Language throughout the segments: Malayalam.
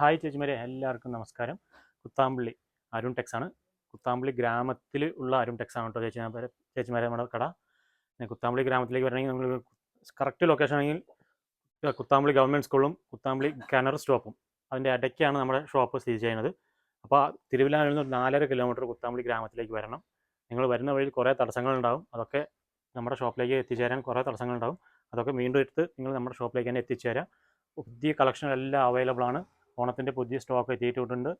ഹായ് ചേച്ചിമാരെ എല്ലാവർക്കും നമസ്കാരം. കുത്താമ്പള്ളി അരുൺ ടെക്സ് ആണ്. കുത്താമ്പള്ളി ഗ്രാമത്തിൽ ഉള്ള അരുൺ ടെക്സ് ആണ് കേട്ടോ ചേച്ചിമാരെ ചേച്ചിമാരെ നമ്മുടെ കട. കുത്താമ്പള്ളി ഗ്രാമത്തിലേക്ക് വരണമെങ്കിൽ നമ്മൾ കറക്റ്റ് ലൊക്കേഷൻ ആണെങ്കിൽ കുത്താമ്പള്ളി ഗവൺമെന്റ് സ്കൂളും കുത്താമ്പള്ളി കിണർ സ്റ്റോപ്പും. അതിന്റെ ഇടയ്ക്കാണ് നമ്മുടെ ഷോപ്പ് സ്ഥിതി ചെയ്യുന്നത്. അപ്പോൾ തിരുവിലാനിൽ നിന്ന് നാലര കിലോമീറ്റർ കുത്താമ്പള്ളി ഗ്രാമത്തിലേക്ക് വരണം. നിങ്ങൾ വരുന്ന വഴിയിൽ കുറേ തടസ്സങ്ങളുണ്ടാവും. അതൊക്കെ നമ്മുടെ ഷോപ്പിലേക്ക് എത്തിച്ചേരാൻ കുറേ തടസ്സങ്ങളുണ്ടാവും. അതൊക്കെ വീണ്ടും എടുത്ത് നിങ്ങൾ നമ്മുടെ ഷോപ്പിലേക്ക് തന്നെ എത്തിച്ചേരാം. പുതിയ കളക്ഷനുകളെല്ലാം അവൈലബിൾ ആണ്. ഓണത്തിന്റെ പുതിയ സ്റ്റോക്ക് എത്തിയിട്ടുണ്ട്.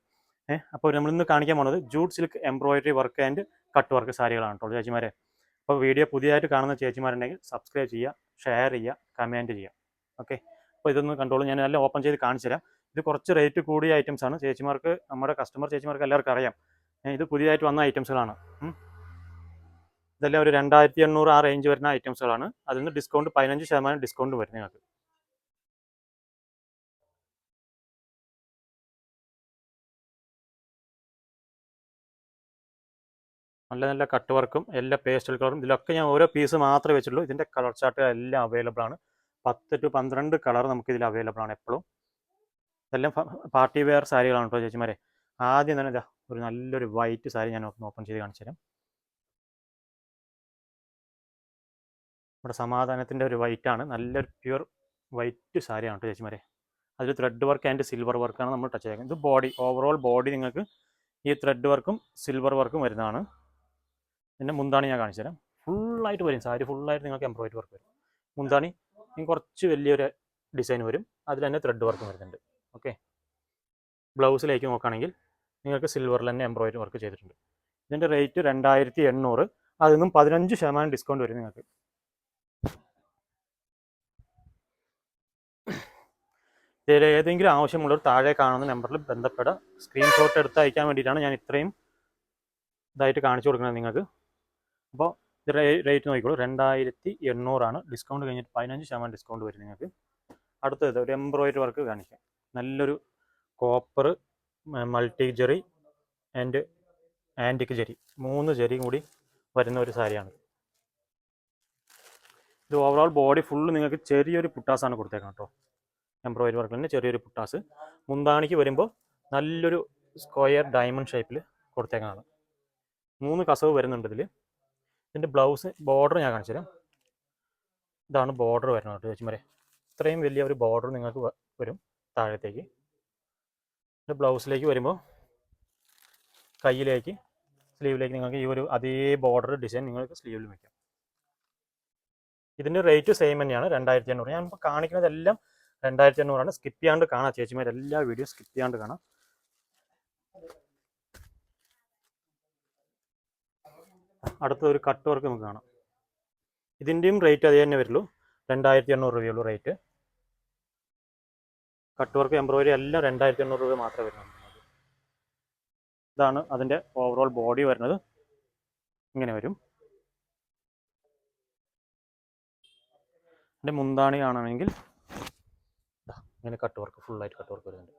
ഏഹ് അപ്പോൾ നമ്മളിന്ന് കാണിക്കാൻ പോണത് jute silk embroidery work and cut work സാരികളാണ് കേട്ടോ ചേച്ചിമാരെ. അപ്പോൾ വീഡിയോ പുതിയതായിട്ട് കാണുന്ന ചേച്ചിമാരുണ്ടെങ്കിൽ സബ്സ്ക്രൈബ് ചെയ്യുക ഷെയർ ചെയ്യുക കമന്റ് ചെയ്യുക. ഓക്കെ അപ്പോൾ ഇതൊന്ന് കണ്ടോളൂ. ഞാൻ എല്ലാം ഓപ്പൺ ചെയ്ത് കാണിച്ചു തരാം. ഇത് കുറച്ച് റേറ്റ് കൂടിയ ഐറ്റംസ് ആണ്. ചേച്ചിമാർക്ക് നമ്മുടെ കസ്റ്റമർ ചേച്ചിമാർക്ക് എല്ലാവർക്കും അറിയാം. ഇത് പുതിയതായിട്ട് വന്ന ഐറ്റംസുകളാണ് ഇതെല്ലാം ഒരു രണ്ടായിരത്തി എണ്ണൂറ് ആ റേഞ്ച് വരുന്ന ഐറ്റംസുകളാണ് അതിൽ നിന്ന് ഡിസ്കൗണ്ട് പതിനഞ്ച് ശതമാനം ഡിസ്കൗണ്ട് വരും നിങ്ങൾക്ക്. നല്ല നല്ല കട്ട് വർക്കും എല്ലാ പേസ്റ്റൽ കളറും ഇതിലൊക്കെ ഞാൻ ഓരോ പീസ് മാത്രമേ വെച്ചിട്ടുള്ളൂ. ഇതിന്റെ കളർ ചാർട്ടുകൾ എല്ലാം അവൈലബിൾ ആണ്. പത്ത് ടു പന്ത്രണ്ട് കളർ നമുക്ക് ഇതിൽ അവൈലബിൾ ആണ് എപ്പോഴും ഇതെല്ലാം പാർട്ടി വെയർ സാരികളാണ് കേട്ടോ ചേച്ചിമാരെ. ആദ്യം തന്നെ ഇതാ ഒരു നല്ലൊരു വൈറ്റ് സാരി ഞാൻ ഓപ്പൺ ചെയ്ത് കാണിച്ചു തരാം. നമ്മുടെ സമാധാനത്തിന്റെ ഒരു വൈറ്റ് ആണ്. നല്ലൊരു പ്യുർ വൈറ്റ് സാരിയാണ് കേട്ടോ ചേച്ചിമാരെ. അതിൽ ത്രെഡ് വർക്ക് ആൻഡ് സിൽവർ വർക്കാണ് നമ്മൾ ടച്ച് ചെയ്യുന്നത് ഇത് ബോഡി ഓവറോൾ ബോഡി നിങ്ങൾക്ക് ഈ ത്രെഡ് വർക്കും സിൽവർ വർക്കും വരുന്നതാണ്. പിന്നെ മുന്താണി ഞാൻ കാണിച്ചു തരാം ഫുള്ളായിട്ട് വരും. സാരി ഫുള്ളായിട്ട് നിങ്ങൾക്ക് എംബ്രോയിഡറി വർക്ക് വരും. മുന്താണി കുറച്ച് വലിയൊരു ഡിസൈൻ വരും. അതിൽ തന്നെ ത്രെഡ് വർക്ക് വരുന്നുണ്ട്. ഓക്കെ ബ്ലൗസിലേക്ക് നോക്കുകയാണെങ്കിൽ നിങ്ങൾക്ക് സിൽവറിൽ തന്നെ എംബ്രോയിഡറി വർക്ക് ചെയ്തിട്ടുണ്ട്. ഇതിന്റെ റേറ്റ് രണ്ടായിരത്തി എണ്ണൂറ് അതിൽ നിന്നും പതിനഞ്ച് ശതമാനം ഡിസ്കൗണ്ട് വരും നിങ്ങൾക്ക്. ഇതിൽ ഏതെങ്കിലും ആവശ്യമുള്ളവർ താഴെ കാണുന്ന നമ്പറിൽ ബന്ധപ്പെടുക. സ്ക്രീൻഷോട്ട് എടുത്ത് അയക്കാൻ വേണ്ടിയിട്ടാണ് ഞാൻ ഇത്രയും ഇതായിട്ട് കാണിച്ചു കൊടുക്കുന്നത് നിങ്ങൾക്ക്. അപ്പോൾ ഇത് റേറ്റ് നോക്കിക്കോളൂ. രണ്ടായിരത്തി എണ്ണൂറാണ് ഡിസ്കൗണ്ട് കഴിഞ്ഞിട്ട് പതിനഞ്ച് ശതമാനം ഡിസ്കൗണ്ട് വരും നിങ്ങൾക്ക്. അടുത്തത് ഒരു എംബ്രോയിഡറി വർക്ക് കാണിക്കാം. നല്ലൊരു copper multi zari and antique zari മൂന്ന് ജെറിയും കൂടി വരുന്ന ഒരു സാരിയാണ്. ഇത് ഓവറോൾ ബോഡി ഫുള്ള് നിങ്ങൾക്ക് ചെറിയൊരു പുട്ടാസാണ് കൊടുത്തേക്കാം കേട്ടോ. എംബ്രോയിഡറി വർക്കിൽ തന്നെ ചെറിയൊരു പുട്ടാസ്. മുന്താണിക്ക് വരുമ്പോൾ നല്ലൊരു സ്ക്വയർ ഡയമണ്ട് ഷേപ്പിൽ കൊടുത്തേക്കാണ് മൂന്ന് കസവ് വരുന്നുണ്ട് ഇതിൽ ഇതിന്റെ ബ്ലൗസ് ബോർഡർ ഞാൻ കാണിച്ചു തരാം ഇതാണ് ബോർഡർ വരുന്നത് കേട്ടോ ചേച്ചിമാരെ. ഇത്രയും വലിയ ഒരു ബോർഡർ നിങ്ങൾക്ക് വരും താഴത്തേക്ക്. ഇതിന്റെ ബ്ലൗസിലേക്ക് വരുമ്പോൾ കയ്യിലേക്ക് സ്ലീവിലേക്ക് നിങ്ങൾക്ക് ഈ ഒരു അതേ ബോർഡർ ഡിസൈൻ നിങ്ങൾക്ക് സ്ലീവിൽ വയ്ക്കാം ഇതിന്റെ റേറ്റ് സെയിം തന്നെയാണ് രണ്ടായിരത്തി എണ്ണൂറ് ഞാൻ ഇപ്പോൾ കാണിക്കുന്നതെല്ലാം രണ്ടായിരത്തി എണ്ണൂറാണ് സ്കിപ്പ് ചെയ്യാണ്ട് കാണാം ചേച്ചിമാരെല്ലാ വീഡിയോ സ്കിപ്പ് ചെയ്യാണ്ട് കാണാം. അടുത്ത ഒരു കട്ട് വർക്ക് നമുക്ക് കാണാം. ഇതിന്റെയും റേറ്റ് അതേ തന്നെ വരുള്ളൂ. രണ്ടായിരത്തി എണ്ണൂറ് രൂപയുള്ളൂ റേറ്റ് കട്ട് വർക്ക് എംബ്രോയിഡറി എല്ലാം രണ്ടായിരത്തി എണ്ണൂറ് രൂപ മാത്രമേ വരുന്നുള്ളൂ. ഇതാണ് അതിന്റെ ഓവറോൾ ബോഡി വരുന്നത്. ഇങ്ങനെ വരും. എന്റെ മുന്താണി ആണെങ്കിൽ ഇങ്ങനെ കട്ട് വർക്ക് ഫുള്ളായിട്ട് കട്ട് വർക്ക് വരുന്നുണ്ട്.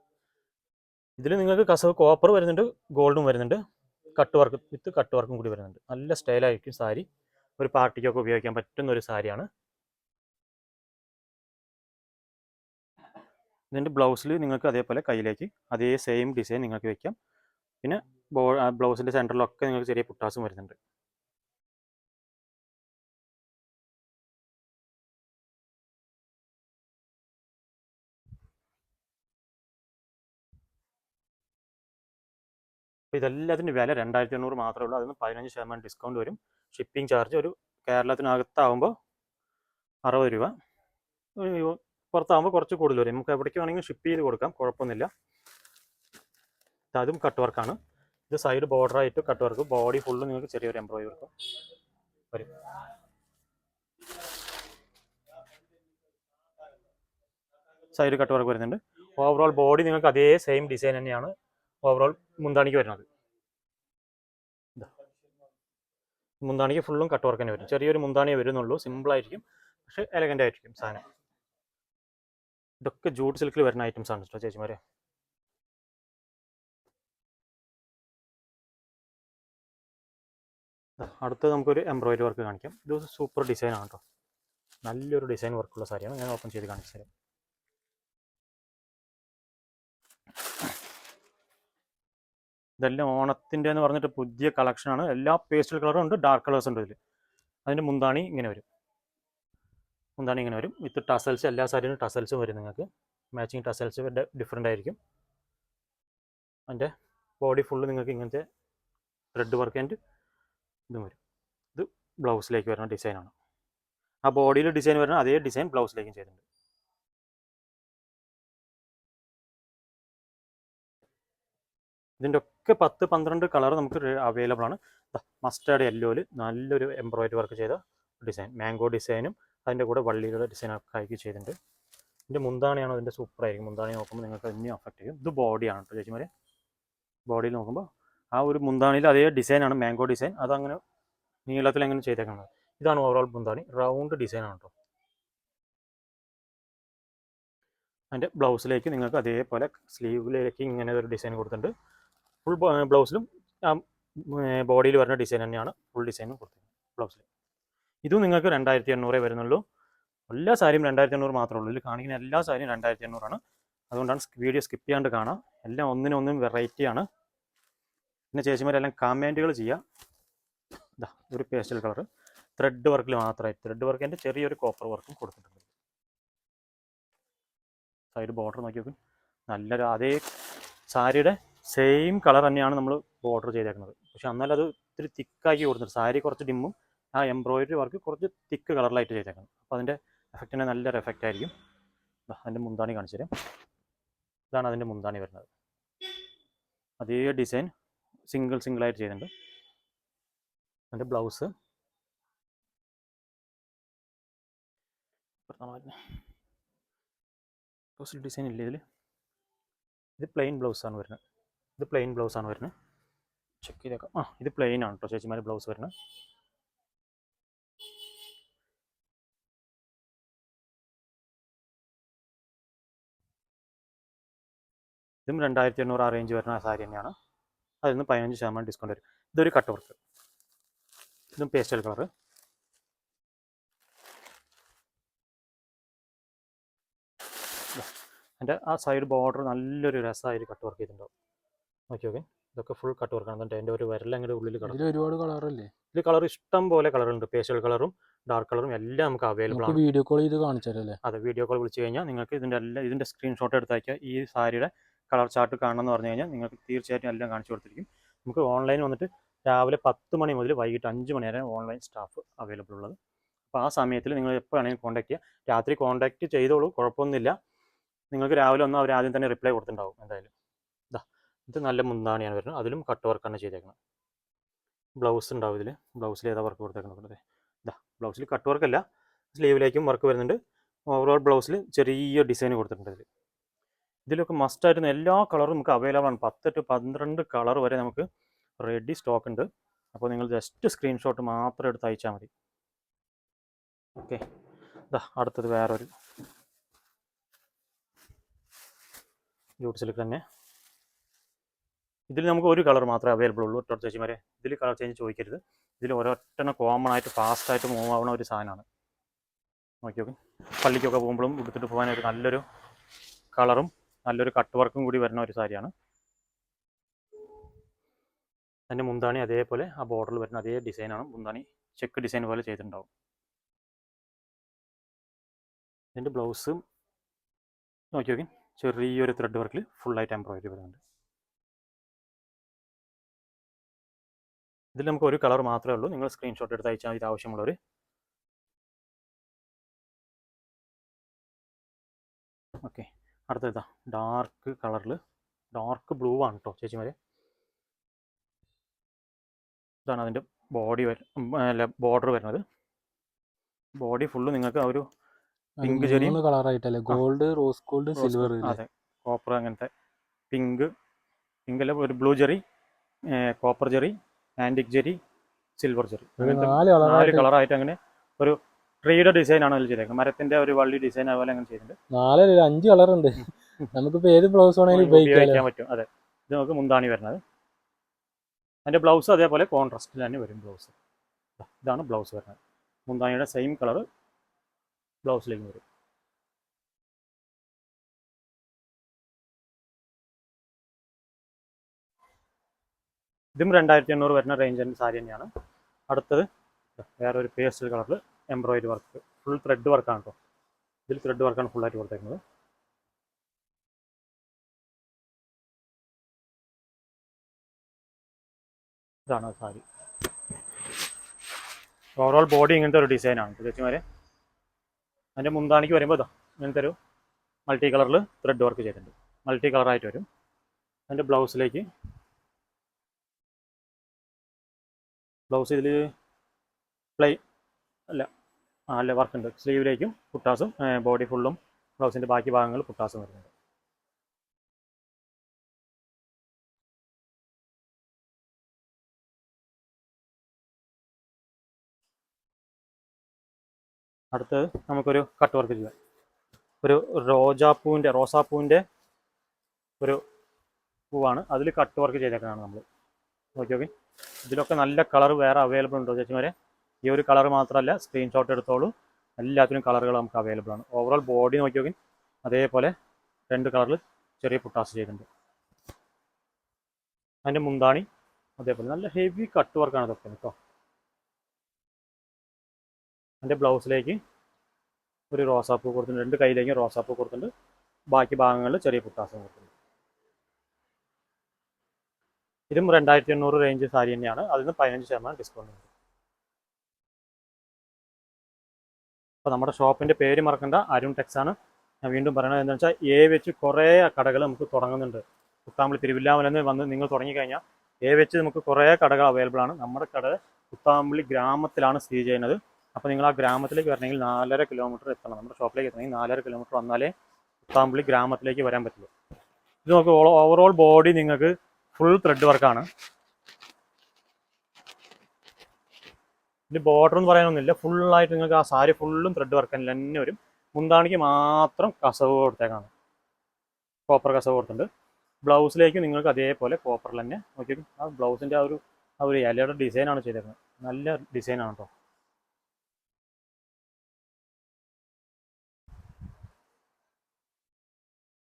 ഇതിൽ നിങ്ങൾക്ക് കസവ് കോപ്പർ വരുന്നുണ്ട് ഗോൾഡും വരുന്നുണ്ട്. കട്ട് വർക്ക് വിത്ത് കട്ട് വർക്കും കൂടി വരുന്നുണ്ട്. നല്ല സ്റ്റൈലായിരിക്കും സാരി. ഒരു പാർട്ടിക്കൊക്കെ ഉപയോഗിക്കാൻ പറ്റുന്ന ഒരു സാരിയാണ്. ഇതിന്റെ ബ്ലൗസിൽ നിങ്ങൾക്ക് അതേപോലെ കയ്യിലേക്ക് അതേ സെയിം ഡിസൈൻ നിങ്ങൾക്ക് വയ്ക്കാം പിന്നെ ബ്ലൗസിന്റെ സെന്ററിലൊക്കെ നിങ്ങൾക്ക് ചെറിയ പുട്ടാസും വരുന്നുണ്ട്. അപ്പോൾ ഇതെല്ലാത്തിന്റെ വില രണ്ടായിരത്തി എണ്ണൂറ് മാത്രമേ ഉള്ളൂ. അതിന് പതിനഞ്ച് ശതമാനം ഡിസ്കൗണ്ട് വരും. ഷിപ്പിംഗ് ചാർജ് ഒരു കേരളത്തിനകത്താവുമ്പോൾ അറുപത് രൂപ. പുറത്താകുമ്പോൾ കുറച്ച് കൂടുതൽ വരും. നമുക്ക് എവിടേക്ക് വേണമെങ്കിൽ ഷിപ്പ് ചെയ്ത് കൊടുക്കാം. കുഴപ്പമൊന്നുമില്ല. അതും കട്ട് വർക്കാണ് ഇത് സൈഡ് ബോർഡറായിട്ട് കട്ട് വർക്ക് ബോഡി ഫുള്ള് നിങ്ങൾക്ക് ചെറിയൊരു എംബ്രോയിഡറി വർക്ക് വരും. സൈഡ് കട്ട് വർക്ക് വരുന്നുണ്ട്. ഓവറോൾ ബോഡി നിങ്ങൾക്ക് അതേ സെയിം ഡിസൈൻ തന്നെയാണ്. ഓവറോൾ മുന്താണിക്ക് വരുന്നത്. മുന്താണിക്ക് ഫുള്ളും കട്ട് വർക്ക് തന്നെ വരും. ചെറിയൊരു മുന്താണിയെ വരുന്നുള്ളൂ. സിമ്പിൾ ആയിരിക്കും. പക്ഷെ എലഗന്റ് ആയിരിക്കും സാധനം. ഇതൊക്കെ ജൂട്ട് സിൽക്കിൽ വരുന്ന ഐറ്റംസ് ആണ് കേട്ടോ ചേച്ചിമാരെ. ദാ, അടുത്തത് നമുക്കൊരു എംബ്രോയിഡറി വർക്ക് കാണിക്കാം. ഇത് സൂപ്പർ ഡിസൈൻ ആണ് കേട്ടോ നല്ലൊരു ഡിസൈൻ വർക്കുള്ള സാരിയാണ്. ഞാൻ ഓപ്പൺ ചെയ്ത് കാണിച്ചു തരാം. ഇതെല്ലാം ഓണത്തിന്റെ എന്ന് പറഞ്ഞിട്ട് പുതിയ കളക്ഷനാണ് എല്ലാ പേസ്റ്റൽ കളറും ഉണ്ട്. ഡാർക്ക് കളേഴ്സ് ഉണ്ട് ഇതിൽ അതിന്റെ മുന്താണി ഇങ്ങനെ വരും. മുന്താണി ഇങ്ങനെ വരും. വിത്ത് ടസൽസ് എല്ലാ സാരിയും ടസൽസും വരും നിങ്ങൾക്ക്. മാച്ചിങ് ടസൽസ് ഡിഫറെന്റ് ആയിരിക്കും. അതിന്റെ ബോഡി ഫുള്ള് നിങ്ങൾക്ക് ഇങ്ങനത്തെ റെഡ് വർക്ക് ആൻഡ് ഇതും വരും. ഇത് ബ്ലൗസിലേക്ക് വരുന്ന ഡിസൈനാണ് ആ ബോഡിയിൽ ഡിസൈൻ വരുന്ന അതേ ഡിസൈൻ ബ്ലൗസിലേക്കും ചെയ്തിട്ടുണ്ട്. ഇതിന്റെ ഒക്കെ പത്ത് പന്ത്രണ്ട് കളർ നമുക്ക് അവൈലബിൾ ആണ്. മസ്റ്റേർഡ് യെല്ലോയിൽ നല്ലൊരു എംബ്രോയിഡറി വർക്ക് ചെയ്ത ഡിസൈൻ മാംഗോ ഡിസൈനും അതിന്റെ കൂടെ വള്ളിയുടെ ഡിസൈനൊക്കെ ആക്കി ചെയ്തിട്ടുണ്ട്. ഇതിന്റെ മുന്താണിയാണ്? അതിന്റെ സൂപ്പർ ആയിരിക്കും. മുന്താണി നോക്കുമ്പോൾ നിങ്ങൾക്ക് ഇനിയും അഫക്റ്റ് ചെയ്യും. ഇത് ബോഡിയാണ് കേട്ടോ ചേച്ചിമാരെ. ബോഡിയിൽ നോക്കുമ്പോൾ ആ ഒരു മുന്താണിയിൽ അതേ ഡിസൈനാണ് മാംഗോ ഡിസൈൻ അതങ്ങനെ നീളത്തിൽ അങ്ങനെ ചെയ്തേക്കുന്നത് ഇതാണ് ഓവറോൾ മുന്താണി. റൗണ്ട് ഡിസൈനാണ് കേട്ടോ അതിന്റെ ബ്ലൗസിലേക്ക് നിങ്ങൾക്ക് അതേപോലെ സ്ലീവിലേക്ക് ഇങ്ങനെ ഒരു ഡിസൈൻ കൊടുത്തിട്ടുണ്ട്. ഫുൾ ബ്ലൗസിലും ബോഡിയിൽ വരുന്ന ഡിസൈൻ തന്നെയാണ് ഫുൾ ഡിസൈനും കൊടുത്തിരിക്കുന്നത് ബ്ലൗസിൽ ഇതും നിങ്ങൾക്ക് രണ്ടായിരത്തി എണ്ണൂറേ വരുന്നുള്ളൂ. എല്ലാ സാരിയും രണ്ടായിരത്തി എണ്ണൂറ് മാത്രമേ ഉള്ളൂ. ഇതിൽ കാണിക്കുന്ന എല്ലാ സാരിയും രണ്ടായിരത്തി എണ്ണൂറാണ് അതുകൊണ്ടാണ് വീഡിയോ സ്കിപ്പ് ചെയ്യാണ്ട് കാണാം. എല്ലാം ഒന്നിനൊന്നും വെറൈറ്റിയാണ് പിന്നെ ചേച്ചിമാരെല്ലാം കമന്റുകൾ ചെയ്യുക ഇതാ ഒരു പേസ്റ്റൽ കളർ ത്രെഡ് വർക്കിൽ മാത്രമായി ത്രെഡ് വർക്കിന്റെ ചെറിയൊരു കോപ്പർ വർക്കും കൊടുത്തിട്ടുണ്ട്. സൈഡ് ബോർഡർ നോക്കി നോക്കും. നല്ലൊരു അതേ സാരിയുടെ സെയിം കളർ തന്നെയാണ് നമ്മൾ ഓർഡർ ചെയ്തേക്കുന്നത്. പക്ഷെ എന്നാലും അത് ഇത്തിരി തിക്കാക്കി കൊടുത്തത് സാരി കുറച്ച് ഡിമ്മും ആ എംബ്രോയിഡറി വർക്ക് കുറച്ച് തിക്ക് കളറിലായിട്ട് ചെയ്തേക്കുന്നത്. അപ്പോൾ അതിന്റെ എഫക്റ്റിന് നല്ലൊരു എഫക്റ്റ് ആയിരിക്കും. അതിന്റെ മുന്താണി കാണിച്ചു തരാം ഇതാണ് അതിന്റെ മുന്താണി വരുന്നത്. അതേ ഡിസൈൻ സിംഗിൾ ആയിട്ട് ചെയ്തിട്ടുണ്ട്. അതിന്റെ ബ്ലൗസ് ബ്ലൗസ് ഡിസൈൻ ഇല്ല ഇതിൽ ഇത് പ്ലെയിൻ ബ്ലൗസാണ് വരുന്നത്. ഇത് പ്ലെയിൻ ബ്ലൗസ് ആണ് വരുന്നത്. ചെക്ക് ചെയ്തേക്കാം. ആ ഇത് പ്ലെയിൻ ആണ് കേട്ടോ ചേച്ചിമാരെ ബ്ലൗസ് വരുന്നത്. ഇതും രണ്ടായിരത്തി എണ്ണൂറ് ആ റേഞ്ച് വരുന്ന സാരി തന്നെയാണ്. അതിൽ നിന്ന് പതിനഞ്ച് ശതമാനം ഡിസ്കൗണ്ട് വരും. ഇതൊരു കട്ട് വർക്ക് ഇതും പേസ്റ്റൽ കളറ് എന്റെ ആ സൈഡ് ബോർഡർ നല്ലൊരു രസമായൊരു കട്ട് വർക്ക് ചെയ്തിട്ടുണ്ടാവും. നോക്കി ഓക്കെ. ഇതൊക്കെ ഫുൾ കട്ട് വർക്കാണ് എന്നിട്ട് എന്റെ ഒരു വിരലങ്ങയുടെ ഉള്ളിൽ കിടക്കും. ഇതിൽ ഒരുപാട് കളറല്ലേ ഇതിൽ കളർ ഇഷ്ടം പോലെ കളർ ഉണ്ട്. പേസ്റ്റൽ കളറും ഡാർക്ക് കളറും എല്ലാം നമുക്ക് അവൈലബിൾ ആണ്. വീഡിയോ കോൾ ചെയ്ത് കാണിച്ചാലല്ലേ അതെ വീഡിയോ കോൾ വിളിച്ചു കഴിഞ്ഞാൽ നിങ്ങൾക്ക് ഇതിന്റെ എല്ലാം ഇതിന്റെ സ്ക്രീൻഷോട്ട് എടുത്തയക്കുക ഈ സാരിയുടെ കളർ ചാർട്ട് കാണണമെന്ന് പറഞ്ഞു കഴിഞ്ഞാൽ നിങ്ങൾക്ക് തീർച്ചയായിട്ടും എല്ലാം കാണിച്ചു കൊടുത്തിരിക്കും. നമുക്ക് ഓൺലൈൻ വന്നിട്ട് രാവിലെ പത്ത് മണി മുതൽ വൈകിട്ട് അഞ്ച് മണി വരെ ഓൺലൈൻ സ്റ്റാഫ് അവൈലബിൾ ഉള്ളത്. അപ്പോൾ ആ സമയത്തിൽ നിങ്ങൾ എപ്പോൾ വേണമെങ്കിലും കോൺടാക്ട് ചെയ്യുക രാത്രി കോൺടാക്ട് ചെയ്തോളൂ കുഴപ്പമൊന്നുമില്ല. നിങ്ങൾക്ക് രാവിലെ ഒന്നും അവർ ആദ്യം തന്നെ റിപ്ലൈ കൊടുത്തിട്ടുണ്ടാവും എന്തായാലും. ഇതാ നല്ല മുന്താണിയാണ് വരുന്നത്. അതിലും കട്ട് വർക്കാണ് ചെയ്തേക്കുന്നത് ബ്ലൗസ് ഉണ്ടാവും ഇതിൽ ബ്ലൗസിൽ ഏതാ വർക്ക് കൊടുത്തേക്കുന്നത് ഇതാ ബ്ലൗസിൽ കട്ട് വർക്കല്ല സ്ലീവിലേക്കും വർക്ക് വരുന്നുണ്ട്. ഓവറോൾ ബ്ലൗസിൽ ചെറിയ ഡിസൈൻ കൊടുത്തിട്ടുണ്ട് ഇതിൽ ഇതിലൊക്കെ മസ്റ്റായിരുന്ന എല്ലാ കളറും നമുക്ക് അവൈലബിൾ ആണ്. പത്ത് ടു പന്ത്രണ്ട് കളർ വരെ നമുക്ക് റെഡി സ്റ്റോക്ക് ഉണ്ട്. അപ്പോൾ നിങ്ങൾ ജസ്റ്റ് സ്ക്രീൻഷോട്ട് മാത്രം എടുത്ത് അയച്ചാൽ മതി. ഓക്കെ ഇതാ അടുത്തത് വേറൊരു. ജൂട്ട് സിൽക്ക് തന്നെ. ഇതിൽ നമുക്ക് ഒരു കളർ മാത്രമേ അവൈലബിൾ ഉള്ളൂ. ഒറ്റ ചേച്ചിമാരെ ഇതിൽ കളർ ചേഞ്ച് ചോദിക്കരുത്. ഇതിൽ ഓരോറ്റെണ്ണം കോമൺ ആയിട്ട് ഫാസ്റ്റായിട്ട് മൂവ് ആവുന്ന ഒരു സാധനമാണ്. നോക്കി നോക്കി. പള്ളിക്കൊക്കെ പോകുമ്പോഴും എടുത്തിട്ട് പോകാൻ ഒരു നല്ലൊരു കളറും നല്ലൊരു കട്ട് വർക്കും കൂടി വരുന്ന ഒരു സാരിയാണ്. അതിന്റെ മുന്താണി അതേപോലെ ആ ബോർഡറിൽ വരുന്ന അതേ ഡിസൈനാണ് മുന്താണി ചെക്ക് ഡിസൈൻ പോലെ ചെയ്തിട്ടുണ്ടാവും. ഇതിന്റെ ബ്ലൗസും നോക്കി നോക്കി. ചെറിയൊരു ത്രെഡ് വർക്കിൽ ഫുള്ളായിട്ട് എംബ്രോയിഡറി വരുന്നുണ്ട്. ഇതിൽ നമുക്ക് ഒരു കളർ മാത്രമേ ഉള്ളൂ. നിങ്ങൾ സ്ക്രീൻഷോട്ട് എടുത്ത് അയച്ചാൽ ഇത് ആവശ്യമുള്ളവർ ഓക്കെ അടുത്തതാ ഡാർക്ക് കളറിൽ ഡാർക്ക് ബ്ലൂ ആണ് കേട്ടോ ചേച്ചിമാരെ. ഇതാണ് അതിന്റെ ബോഡി അല്ല ബോർഡർ വരുന്നത്. ബോഡി ഫുള്ള് നിങ്ങൾക്ക് ആ ഒരു പിങ്ക് ചെറിയ കളറായിട്ടല്ലേ ഗോൾഡ് റോസ് ഗോൾഡ് സിൽവർ അതെ. കോപ്പർ അങ്ങനത്തെ പിങ്ക് പിങ്ക് അല്ല ഒരു blue cherry copper zari antique zari silver zari നാല് കളറായിട്ട് അങ്ങനെ ഒരു ട്രീയുടെ ഡിസൈൻ ആണ് അതിൽ ചെയ്തേക്കുന്നത്. മരത്തിന്റെ ഒരു വള്ളി ഡിസൈൻ അതുപോലെ അങ്ങനെ ചെയ്തിട്ടുണ്ട്. നാല് അഞ്ച് കളർ ഉണ്ട്. നമുക്കിപ്പോ ഏത് ബ്ലൗസ് വേണമെങ്കിലും ഉപയോഗിക്കാം ഉപയോഗിക്കാൻ പറ്റും. അതെ. ഇത് നമുക്ക് മുന്താണി വരുന്നത്. അതിന്റെ ബ്ലൗസ് അതേപോലെ കോൺട്രാസ്റ്റിൽ തന്നെ വരും ബ്ലൗസ് ഇതാണ് ബ്ലൗസ് വരുന്നത്. മുന്താണിയുടെ സെയിം കളർ ബ്ലൗസിലേക്ക് വരും. ഇതും രണ്ടായിരത്തി എണ്ണൂറ് വരുന്ന റേഞ്ചിന്റെ സാരി തന്നെയാണ്. അടുത്തത് വേറെ ഒരു പേസ്റ്റൽ കളറിൽ എംബ്രോയിഡറി വർക്ക് ഫുൾ ത്രെഡ് വർക്കാണ് കേട്ടോ ഇതിൽ ത്രെഡ് വർക്കാണ് ഫുള്ളായിട്ട് കൊടുത്തേക്കുന്നത്. ഇതാണ് സാരി. ഓവറോൾ ബോഡി ഇങ്ങനത്തെ ഒരു ഡിസൈനാണ് ചേച്ചിമാരെ. അതിന്റെ മുന്താണിക്ക് വരുമ്പോൾ ഇതാ ഇങ്ങനത്തെ ഒരു മൾട്ടി കളറിൽ ത്രെഡ് വർക്ക് ചെയ്തിട്ടുണ്ട്. മൾട്ടി കളറായിട്ട് വരും. അതിന്റെ ബ്ലൗസിലേക്ക് ബ്ലൗസ് ഇതിൽ പ്ലൈ അല്ല അല്ല വർക്ക് ഉണ്ട് സ്ലീവിലേക്കും പുട്ടാസും ബോഡി ഫുള്ളും ബ്ലൗസിന്റെ ബാക്കി ഭാഗങ്ങൾ പുട്ടാസും വരുന്നുണ്ട്. അടുത്തത് നമുക്കൊരു കട്ട് വർക്ക് ചെയ്യാം ഒരു റോജാപ്പൂവിന്റെ റോസാപ്പൂവിന്റെ ഒരു പൂവാണ്. അതിൽ കട്ട് വർക്ക് ചെയ്തേക്കുന്നതാണ് നമ്മൾ നോക്കി നോക്കി ഇതിലൊക്കെ നല്ല കളർ വേറെ അവൈലബിൾ ഉണ്ടോ ചേച്ചിമാരെ? ഈ ഒരു കളർ മാത്രമല്ല സ്ക്രീൻഷോട്ട് എടുത്തോളൂ. എല്ലാത്തിനും കളറുകൾ നമുക്ക് അവൈലബിൾ ആണ്. ഓവറോൾ ബോഡി നോക്കി നോക്കി അതേപോലെ രണ്ട് കളറിൽ ചെറിയ പുട്ടാസ് ചെയ്തിട്ടുണ്ട്. അതിന്റെ മുന്താണി അതേപോലെ നല്ല ഹെവി കട്ട് വർക്കാണ് ഇതൊക്കെ കേട്ടോ. അതിന്റെ ബ്ലൗസിലേക്ക് ഒരു റോസാപ്പൂ കൊടുത്തിട്ടുണ്ട്. രണ്ട് കയ്യിലേക്ക് റോസാപ്പൂ കൊടുത്തിട്ടുണ്ട്. ബാക്കി ഭാഗങ്ങളിൽ ചെറിയ പുട്ടാസം കൊടുത്തിട്ടുണ്ട്. ഇതും രണ്ടായിരത്തി എണ്ണൂറ് റേഞ്ച് സാരി തന്നെയാണ്. അതിൽ നിന്ന് പതിനഞ്ച് ശതമാനം ഡിസ്കൗണ്ട് ഉണ്ട്. അപ്പോൾ നമ്മുടെ ഷോപ്പിന്റെ പേര് മറക്കണ്ട. അരുൺ ടെക്സ് ആണ്. ഞാൻ വീണ്ടും പറയണത് എന്താണെന്ന് വെച്ചാൽ എ വെച്ച് കുറേ കടകൾ നമുക്ക് തുടങ്ങുന്നുണ്ട്. കുത്താമ്പളി തിരുവില്ലാമലെന്ന് വന്ന് നിങ്ങൾ തുടങ്ങിക്കഴിഞ്ഞാൽ എ വെച്ച് നമുക്ക് കുറേ കടകൾ അവൈലബിൾ ആണ്. നമ്മുടെ കട കുത്താമ്പളി ഗ്രാമത്തിലാണ് സ്ഥിതി ചെയ്യുന്നത്. അപ്പോൾ നിങ്ങൾ ആ ഗ്രാമത്തിലേക്ക് വരണമെങ്കിൽ നാലര കിലോമീറ്റർ എത്തണം. നമ്മുടെ ഷോപ്പിലേക്ക് എത്തണമെങ്കിൽ നാലര കിലോമീറ്റർ വന്നാലേ കുത്താമ്പളി ഗ്രാമത്തിലേക്ക് വരാൻ പറ്റുള്ളൂ. ഇത് നമുക്ക് ഓവറോൾ ബോഡി നിങ്ങൾക്ക് ഫുൾ ത്രെഡ് വർക്കാണ് ഇതിന്റെ ബോർഡർ എന്ന് പറയാനൊന്നുമില്ല. ഫുള്ളായിട്ട് നിങ്ങൾക്ക് ആ സാരി ഫുള്ളും ത്രെഡ് വർക്ക് തന്നെ വരും. മുന്താണിക്ക് മാത്രം കസവ് കൊടുത്തേക്കാണ്. കോപ്പർ കസവ് കൊടുത്തിട്ടുണ്ട്. ബ്ലൗസിലേക്ക് നിങ്ങൾക്ക് അതേപോലെ കോപ്പറിൽ തന്നെ നോക്കി ആ ബ്ലൗസിന്റെ ആ ഒരു ആ ഒരു ഇലയുടെ ഡിസൈനാണ് ചെയ്തേക്കുന്നത്. നല്ല ഡിസൈനാണ് കേട്ടോ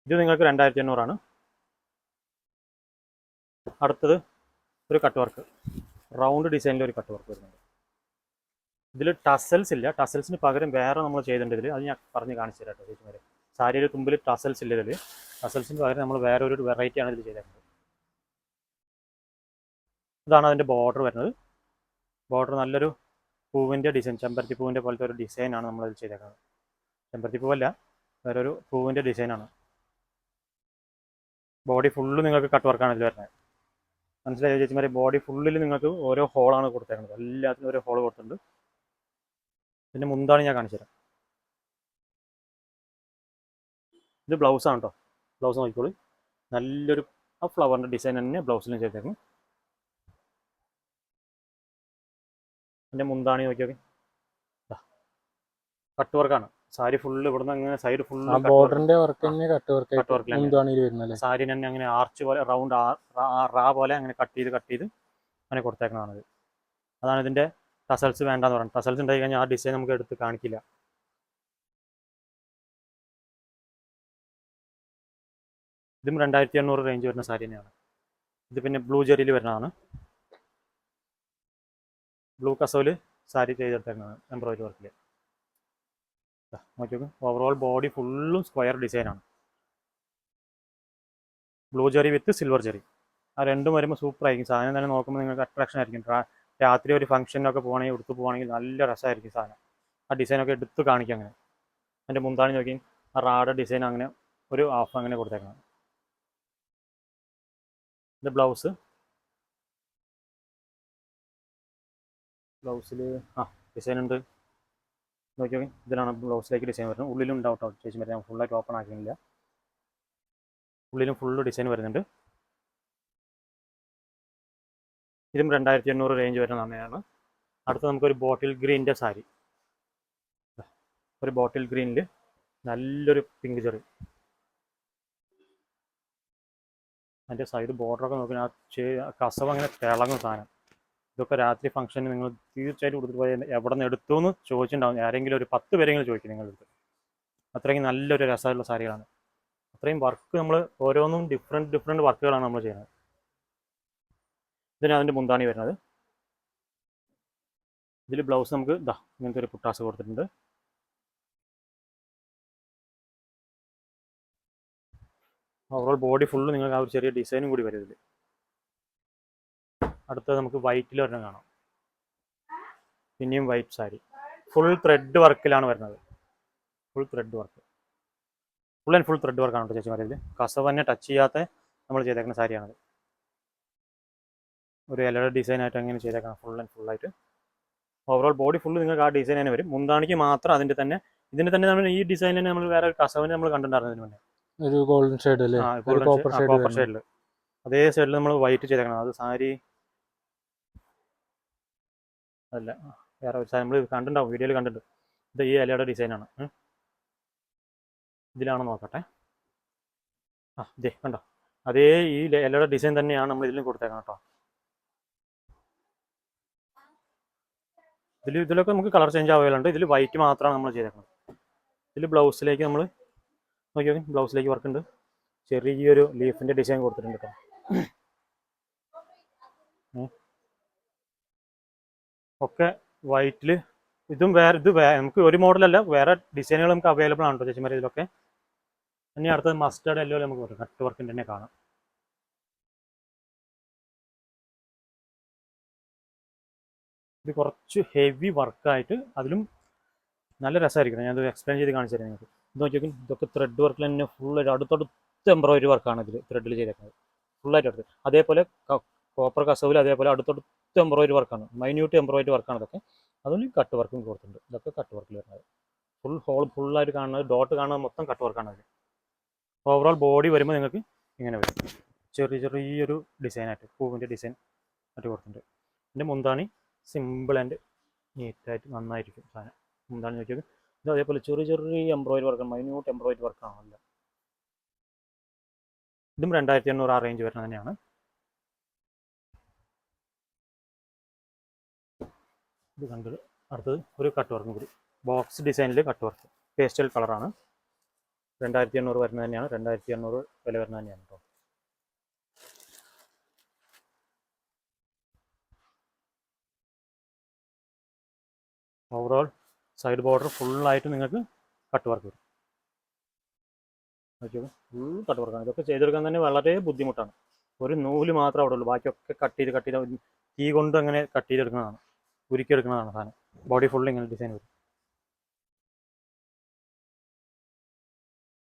ഇത് നിങ്ങൾക്ക് രണ്ടായിരത്തി എണ്ണൂറാണ് അടുത്തത് ഒരു കട്ട് വർക്ക് റൗണ്ട് ഡിസൈനിൽ ഒരു കട്ട് വർക്ക് വരുന്നുണ്ട്. ഇതിൽ ടസൽസ് ഇല്ല. ടസൽസിന് പകരം വേറെ നമ്മൾ ചെയ്തിട്ടുണ്ട് ഇതിൽ അത് ഞാൻ പറഞ്ഞ് കാണിച്ചു തരാം കേട്ടോ ചേച്ചിമാരെ. സാരിയിൽ തുമ്പിൽ ടസൽസ് ഇല്ല ഇതിൽ ടസൽസിന് പകരം നമ്മൾ വേറെ ഒരു വെറൈറ്റി ആണ് ഇതിൽ ചെയ്തേക്കുന്നത്. ഇതാണ് അതിന്റെ ബോർഡർ വരുന്നത്. ബോർഡർ നല്ലൊരു പൂവിന്റെ ഡിസൈൻ ചെമ്പരത്തി പൂവിന്റെ പോലത്തെ ഒരു ഡിസൈനാണ് നമ്മളതിൽ ചെയ്തേക്കുന്നത്. ചെമ്പരത്തി പൂവല്ല വേറൊരു പൂവിന്റെ ഡിസൈനാണ് ബോഡി ഫുള്ള് നിങ്ങൾക്ക് കട്ട് വർക്കാണ് ഇതിൽ വരുന്നത്. മനസ്സിലായോ ചേച്ചിമാരെ ബോഡി ഫുള്ളിൽ നിങ്ങൾക്ക് ഓരോ ഹോളാണ് കൊടുത്തേക്കുന്നത്. എല്ലാത്തിനും ഓരോ ഹോൾ കൊടുത്തിട്ടുണ്ട്. പിന്നെ മുന്താണ് ഞാൻ കാണിച്ചു തരാം. ഇത് ബ്ലൗസാണ് കേട്ടോ ബ്ലൗസ് നോക്കിക്കോളൂ. നല്ലൊരു ആ ഫ്ലവറിന്റെ ഡിസൈൻ തന്നെ ബ്ലൗസിലും ചെയ്തേക്കും എന്റെ മുന്താണി നോക്കി നോക്കി കട്ട് വർക്കാണ് സാരി ഫുള്ള് ഇവിടുന്ന് അങ്ങനെ സൈഡ് ഫുൾ ഫുള്ള് ബോർഡറിന്റെ വർക്ക് തന്നെ cut work cut work sari തന്നെ അങ്ങനെ ആർച്ച് പോലെ റൗണ്ട് റാ പോലെ അങ്ങനെ കട്ട് ചെയ്ത് കട്ട് ചെയ്ത് അങ്ങനെ കൊടുത്തേക്കുന്നതാണിത് അതാണ് ഇതിന്റെ ടസൽസ് വേണ്ടെന്ന് പറയുന്നത് ടസൽസ് ഉണ്ടായി കഴിഞ്ഞാൽ ആ ഡിസൈൻ നമുക്ക് എടുത്ത് കാണിക്കില്ല. ഇതും രണ്ടായിരത്തി എണ്ണൂറ് റേഞ്ച് വരുന്ന സാരി തന്നെയാണ്. ഇത് പിന്നെ ബ്ലൂ ജെറിയിൽ വരുന്നതാണ്. ബ്ലൂ കസോൽ സാരി ചെയ്തെടുത്തേക്കുന്നതാണ് എംബ്രോയിഡറി വർക്കിൽ നോക്കി നോക്കും. ഓവറോൾ ബോഡി ഫുള്ളും സ്ക്വയർ ഡിസൈനാണ് blue zari with silver zari ആ രണ്ടും വരുമ്പോൾ സൂപ്പർ ആയിരിക്കും. സാധനം തന്നെ നോക്കുമ്പോൾ നിങ്ങൾക്ക് അട്രാക്ഷൻ ആയിരിക്കും. രാത്രി ഒരു ഫംഗ്ഷനൊക്കെ പോകണമെങ്കിൽ എടുത്ത് പോകണമെങ്കിൽ നല്ല രസമായിരിക്കും സാധനം. ആ ഡിസൈനൊക്കെ എടുത്ത് കാണിക്കും അങ്ങനെ. അതിന്റെ മുന്താണി നോക്കി. ആ റാഡ് ഡിസൈൻ അങ്ങനെ ഒരു ഹാഫ് അങ്ങനെ കൊടുത്തേക്കണം. ഇത് ബ്ലൗസ് ബ്ലൗസിൽ ആ ഡിസൈൻ ഉണ്ട്. നോക്കി നോക്കി. ഇതിലാണ് ബ്ലൗസിലേക്ക് ഡിസൈൻ വരുന്നത്. ഉള്ളിലും ഉണ്ടാവും കേട്ടോ ചേച്ചി ഞാൻ ഫുള്ളായിട്ട് ഓപ്പൺ ആക്കിയില്ല ഉള്ളിലും ഫുള്ള് ഡിസൈൻ വരുന്നുണ്ട്. ഇതും രണ്ടായിരത്തി എണ്ണൂറ് റേഞ്ച് വരുന്ന നാണയമാണ് അടുത്ത നമുക്കൊരു ബോട്ടിൽ ഗ്രീന്റെ സാരി. ഒരു ബോട്ടിൽ ഗ്രീനിൽ നല്ലൊരു പിങ്ക് ചെറി. അതിന്റെ സൈഡ് ബോർഡറൊക്കെ നോക്കി ആ കസവ് അങ്ങനെ തിളങ്ങും സാധനം. ഇതൊക്കെ രാത്രി ഫംഗ്ഷന് നിങ്ങൾ തീർച്ചയായിട്ടും കൊടുത്തിട്ട് പോയി എവിടെ നിന്ന് എടുത്തു എന്ന് ചോദിച്ചിട്ടുണ്ടാവും. ആരെങ്കിലും ഒരു പത്ത് പേരെങ്കിലും ചോദിക്കും നിങ്ങളുടെ അടുത്ത് അത്രയും നല്ലൊരു രസമുള്ള സാരികളാണ്. അത്രയും വർക്ക് നമ്മൾ ഓരോന്നും ഡിഫറെന്റ് ഡിഫറെന്റ് വർക്കുകളാണ് നമ്മൾ ചെയ്യുന്നത്. ഇതിന് അതിന്റെ മുന്താണി വരുന്നത്. ഇതിൽ ബ്ലൗസ് നമുക്ക് ഇതാ ഇങ്ങനത്തെ ഒരു പുട്ടാസ് കൊടുത്തിട്ടുണ്ട്. ഓവറോൾ ബോഡി ഫുള്ള് നിങ്ങൾക്ക് ആ ഒരു ചെറിയ ഡിസൈനും കൂടി വരും ഇതിൽ അടുത്തത് നമുക്ക് വൈറ്റിൽ ഒരെണ്ണം കാണാം. പിന്നെയും വൈറ്റ് സാരി. ഫുൾ ത്രെഡ് വർക്കിലാണ് വരുന്നത്. Full thread work full and full thread വർക്കാണ് കേട്ടോ ചേച്ചിമാരെ പറയുന്നത് കസവ് തന്നെ ടച്ച് ചെയ്യാത്ത നമ്മൾ ചെയ്തേക്കുന്ന സാരിയാണത്. ഒരു ഇലയുടെ ഡിസൈൻ ആയിട്ട് അങ്ങനെ ചെയ്തേക്കണം ഫുൾ ആൻഡ് ഫുൾ ആയിട്ട്. ഓവറോൾ ബോഡി ഫുൾ നിങ്ങൾക്ക് ആ ഡിസൈൻ തന്നെ വരും. മുന്താണിക്ക് മാത്രം അതിന്റെ തന്നെ ഇതിന്റെ തന്നെ നമ്മൾ ഈ ഡിസൈൻ തന്നെ നമ്മൾ വേറെ ഒരു കസവിനെ നമ്മൾ കണ്ടിട്ടുണ്ടായിരുന്നു മുന്നേ. ഒരു ഗോൾഡൻ ഷെയ്ഡ് കോപ്പർ. അതേ സൈഡിൽ നമ്മൾ വൈറ്റ് ചെയ്തേക്കണം. അത് സാരി അല്ല ആ, വേറെ ഒരു നമ്മൾ കണ്ടിട്ടുണ്ടാവും. വീഡിയോയിൽ കണ്ടിട്ടുണ്ട്. ഇത് ഈ ഇലയുടെ ഡിസൈനാണ് ഇതിലാണ് നോക്കട്ടെ. ആ ഇതേ കണ്ടോ? അതേ ഈ ഇലയുടെ ഡിസൈൻ തന്നെയാണ് നമ്മൾ ഇതിലും കൊടുത്തേക്കണം കേട്ടോ. ഇതിൽ ഇതിലൊക്കെ നമുക്ക് കളർ ചേഞ്ച് ആവുകയുണ്ട് ഇതിൽ വൈറ്റ് മാത്രമാണ് നമ്മൾ ചെയ്തേക്കുന്നത് ഇതിൽ ബ്ലൗസിലേക്ക് നമ്മൾ നോക്കി നോക്കി ബ്ലൗസിലേക്ക് വർക്ക് ഉണ്ട്. ചെറിയൊരു ലീഫിന്റെ ഡിസൈൻ കൊടുത്തിട്ടുണ്ട് കേട്ടോ. ഒക്കെ വൈറ്റിൽ ഇതും വേറെ ഇത് നമുക്ക് ഒരു മോഡലല്ല വേറെ ഡിസൈനുകൾ നമുക്ക് അവൈലബിൾ ആണ് കേട്ടോ ചേച്ചിമാരെ ഇതിലൊക്കെ. ഇനി അടുത്തത് മസ്റ്റേർഡ് എല്ലോ നമുക്ക് വരും കട്ട് വർക്കിന്റെ തന്നെ കാണാം. ഇത് കുറച്ച് ഹെവി വർക്കായിട്ട് അതിലും നല്ല രസമായിരിക്കും ഞാനത് എക്സ്പ്ലെയിൻ ചെയ്ത് കാണിച്ചു തരാം നിങ്ങൾക്ക്. ഇത് നോക്കി നോക്കി ഇതൊക്കെ ത്രെഡ് വർക്കിൽ തന്നെ ഫുള്ളായിട്ട് അടുത്തടുത്ത് എംബ്രോയിഡറി വർക്കാണ് ഇതിൽ ത്രെഡിൽ ചെയ്തേക്കുന്നത്. ഫുള്ളായിട്ട് അടുത്ത്. അതേപോലെ കോപ്പർ കസവിൽ അതേപോലെ അടുത്തടുത്ത് എംബ്രോയിഡറി വർക്കാണ്. മൈന്യൂട്ട് എംബ്രോയിഡറി വർക്കാണ് ഇതൊക്കെ. അതിൽ കട്ട് വർക്കും കൊടുത്തിട്ടുണ്ട്. ഇതൊക്കെ കട്ട് വർക്കിൽ വരുന്നത്. ഫുൾ ഹോൾ ഫുള്ളായിട്ട് കാണുന്നത് ഡോട്ട് കാണുന്നത് മൊത്തം കട്ട് വർക്കാണ് അതിൽ ഓവറോൾ ബോഡി വരുമ്പോൾ നിങ്ങൾക്ക് ഇങ്ങനെ വരും. ചെറിയ ചെറിയൊരു ഡിസൈനായിട്ട് പൂവിന്റെ ഡിസൈൻ ആയിട്ട് കൊടുത്തിട്ടുണ്ട്. എന്റെ മുന്താണി സിമ്പിൾ ആൻഡ് നീറ്റായിട്ട് നന്നായിരിക്കും സാധനം. മുന്താണി നോക്കിയത് ഇത് അതേപോലെ ചെറിയ ചെറിയ എംബ്രോയിഡറി വർക്കാണ് മൈന്യൂട്ട് എംബ്രോയിഡറി വർക്കാണല്ലോ ഇതും രണ്ടായിരത്തി എണ്ണൂറ് ആ റേഞ്ച് വരുന്നത് തന്നെയാണ്. ഇത് കണ്ടത് അടുത്തത് ഒരു കട്ട് വർക്കും കൂടി. ബോക്സ് ഡിസൈനിൽ കട്ട് വർക്ക് പേസ്റ്റൽ കളറാണ് രണ്ടായിരത്തി എണ്ണൂറ് വരുന്നത് തന്നെയാണ്. രണ്ടായിരത്തി എണ്ണൂറ് വില വരുന്നത് തന്നെയാണ് കേട്ടോ ഓവറോൾ സൈഡ് ബോർഡർ ഫുള്ളായിട്ട് നിങ്ങൾക്ക് കട്ട് വർക്ക് വരും. ഫുൾ കട്ട് വർക്കാണ് ഇതൊക്കെ ചെയ്തെടുക്കാൻ തന്നെ വളരെ ബുദ്ധിമുട്ടാണ്. ഒരു നൂൽ മാത്രമേ അവിടെ ഉള്ളൂ. ബാക്കിയൊക്കെ കട്ട് ചെയ്ത് കട്ട് ചെയ്ത് തീ കൊണ്ട് അങ്ങനെ കട്ട് ചെയ്തെടുക്കുന്നതാണ്. ഉരുക്കിയെടുക്കുന്നതാണ് സാധനം. ബോഡി ഫുൾ ഇങ്ങനെ ഡിസൈൻ വരും.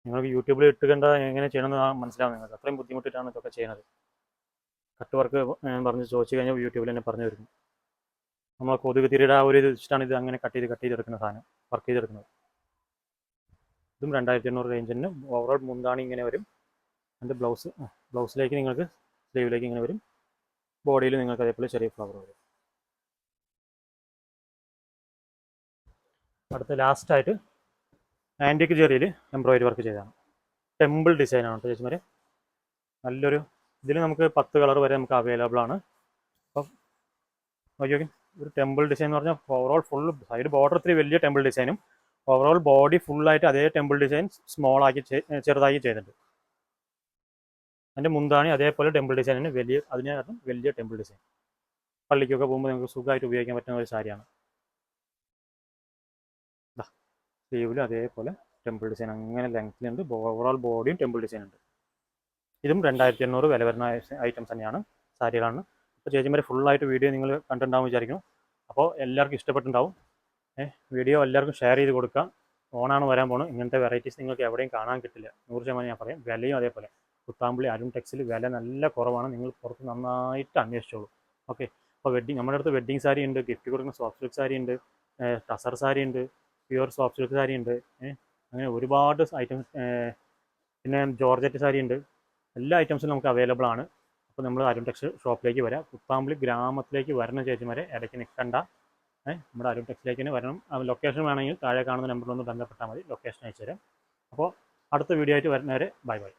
നിങ്ങൾക്ക് യൂട്യൂബിൽ ഇട്ട് കണ്ട എങ്ങനെ ചെയ്യണമെന്ന് മനസ്സിലാവും നിങ്ങൾക്ക്. അത്രയും ബുദ്ധിമുട്ടിട്ടാണ് ഇതൊക്കെ ചെയ്യുന്നത്. കട്ട് വർക്ക് ഞാൻ പറഞ്ഞ് ചോദിച്ചു കഴിഞ്ഞാൽ യൂട്യൂബിൽ തന്നെ പറഞ്ഞു തരുന്നു നമ്മൾ കൊതുക് തിരിയുടെ ആ ഒരു വെച്ചിട്ടാണ് ഇത് അങ്ങനെ കട്ട് ചെയ്ത് കട്ട് ചെയ്തെടുക്കുന്ന സാധനം വർക്ക് ചെയ്തെടുക്കുന്നത്. ഇതും രണ്ടായിരത്തി എണ്ണൂറ് റേഞ്ചിന് ഓവറോൾ മുന്താണി ഇങ്ങനെ വരും. അതിന്റെ ബ്ലൗസ് ബ്ലൗസിലേക്ക് നിങ്ങൾക്ക് സ്ലീവിലേക്ക് ഇങ്ങനെ വരും. ബോഡിയിൽ നിങ്ങൾക്ക് അതേപോലെ ചെറിയ ഫ്ലവർ വരും. അടുത്ത ലാസ്റ്റായിട്ട് ആന്റിക് ജെറിയിൽ എംബ്രോയിഡറി വർക്ക് ചെയ്തതാണ്. ടെമ്പിൾ ഡിസൈനാണ് കേട്ടോ ചേച്ചിമാരെ. നല്ലൊരു ഇതിൽ നമുക്ക് പത്ത് കളർ വരെ നമുക്ക് അവൈലബിൾ ആണ്. അപ്പം നോക്കി നോക്കി. ഒരു ടെമ്പിൾ ഡിസൈൻ എന്ന് പറഞ്ഞാൽ ഓവറോൾ ഫുൾ സൈഡ് ബോർഡർ ഇത്തിരി വലിയ ടെമ്പിൾ ഡിസൈനും ഓവറോൾ ബോഡി ഫുള്ളായിട്ട് അതേ ടെമ്പിൾ ഡിസൈൻ സ്മോൾ ആക്കി ചെറുതാക്കി ചെയ്തിട്ടുണ്ട്. അതിന്റെ മുന്താണി അതേപോലെ ടെമ്പിൾ ഡിസൈനിന് വലിയ അതിനകത്തും വലിയ ടെമ്പിൾ ഡിസൈൻ പള്ളിക്കൊക്കെ പോകുമ്പോൾ നിങ്ങൾക്ക് സുഖമായിട്ട് ഉപയോഗിക്കാൻ പറ്റുന്ന ഒരു സാരിയാണ്. സ്ലീവിലും അതേപോലെ ടെമ്പിൾ ഡിസൈൻ അങ്ങനെ ലെങ്ത്തിലുണ്ട് ഓവറോൾ ബോഡിയും ടെമ്പിൾ ഡിസൈൻ ഉണ്ട്. ഇതും രണ്ടായിരത്തി എണ്ണൂറ് വില വരുന്ന ഐറ്റംസ് തന്നെയാണ്. സാരികളാണ്. അപ്പോൾ ചേച്ചിമാരെ ഫുള്ളായിട്ട് വീഡിയോ നിങ്ങൾ കണ്ടിട്ടുണ്ടാവും വിചാരിക്കുന്നു. അപ്പോൾ എല്ലാവർക്കും ഇഷ്ടപ്പെട്ടുണ്ടാവും ഏഹ് വീഡിയോ എല്ലാവർക്കും ഷെയർ ചെയ്ത് കൊടുക്കുക. ഓണാണ് വരാൻ പോകുന്നത് ഇങ്ങനത്തെ വെറൈറ്റീസ് നിങ്ങൾക്ക് എവിടെയും കാണാൻ കിട്ടില്ല. നൂറ് ശതമാനം ഞാൻ പറയാം. വിലയും അതേപോലെ. കുത്താമ്പുള്ളി അരുൺ ടെക്സിൽ വില നല്ല കുറവാണ്. നിങ്ങൾ പുറത്ത് നന്നായിട്ട് അന്വേഷിച്ചോളൂ. ഓക്കെ അപ്പോൾ വെഡ്ഡിങ് നമ്മുടെ അടുത്ത് വെഡ്ഡിങ് സാരി ഉണ്ട് ഗിഫ്റ്റ് കൊടുക്കുന്ന സോഫ്റ്റ് സാരി ഉണ്ട് ടസർ സാരി ഉണ്ട് പ്യുവർ സോഫ്റ്റ് സിൽക്ക് സാരി ഉണ്ട്. അങ്ങനെ ഒരുപാട് ഐറ്റംസ് പിന്നെ ജോർജറ്റ് സാരി ഉണ്ട്. എല്ലാ ഐറ്റംസും നമുക്ക് അവൈലബിൾ ആണ്. അപ്പോൾ നമ്മൾ അരുൺ ടെക്സ് ഷോപ്പിലേക്ക് വരാം. കുത്താമ്പളി ഗ്രാമത്തിലേക്ക് വരണ ചേച്ചിമാരെ ഇടയ്ക്ക് നിൽക്കണ്ട നമ്മുടെ അരുൺ ടെക്സിലേക്ക് തന്നെ വരണം. ലൊക്കേഷൻ വേണമെങ്കിൽ താഴെ കാണുന്ന നമ്പറിൽ ഒന്ന് ബന്ധപ്പെട്ടാൽ മതി. ലൊക്കേഷൻ അയച്ചു തരാം അപ്പോൾ അടുത്ത വീഡിയോ ആയിട്ട് വരുന്നവരെ ബൈ ബൈ